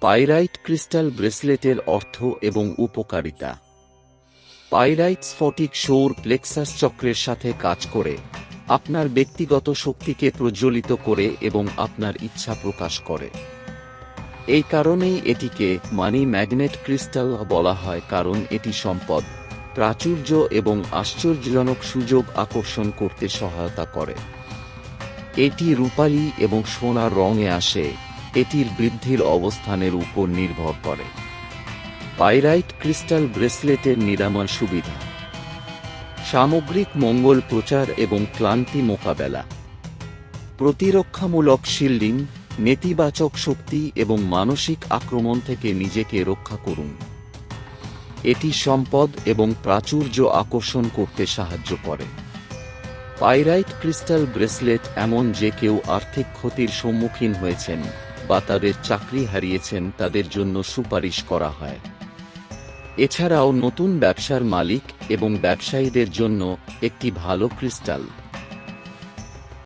Pyrite crystal ব্রেসলেটের অর্থ এবং উপকারিতা। পাইরাইট স্ফটিক সৌর প্লেক্সাস চক্রের সাথে কাজ করে, আপনার ব্যক্তিগত শক্তিকে প্রজ্বলিত করে এবং আপনার ইচ্ছা প্রকাশ করে। এই কারণেই এটিকে মানি ম্যাগনেট ক্রিস্টাল বলা হয় কারণ এটি সম্পদ, প্রাচুর্য এবং আশ্চর্যজনক সুযোগ আকর্ষণ করতে সহায়তা করে। এটি রূপালী এবং সোনার রঙে আসে। এটির বৃদ্ধির অবস্থানের উপর নির্ভর করে। পাইরাইট ক্রিস্টাল ব্রেসলেটের নিরাময় সুবিধা। সামগ্রিক মঙ্গল প্রচার এবং ক্লান্তি মোকাবেলা। প্রতিরক্ষামূলক শিল্ডিং, নেতিবাচক শক্তি এবং মানসিক আক্রমণ থেকে নিজেকে রক্ষা করুন। এটি সম্পদ এবং প্রাচুর্য আকর্ষণ করতে সাহায্য করে। পাইরাইট ক্রিস্টাল ব্রেসলেট এমন যে কেউ আর্থিক ক্ষতির সম্মুখীন হয়েছেন। বা তাদের চাকরি হারিয়েছেন তাদের জন্য সুপারিশ করা হয়। এছাড়াও নতুন ব্যবসার মালিক এবং ব্যবসায়ীদের জন্য একটি ভালো ক্রিস্টাল।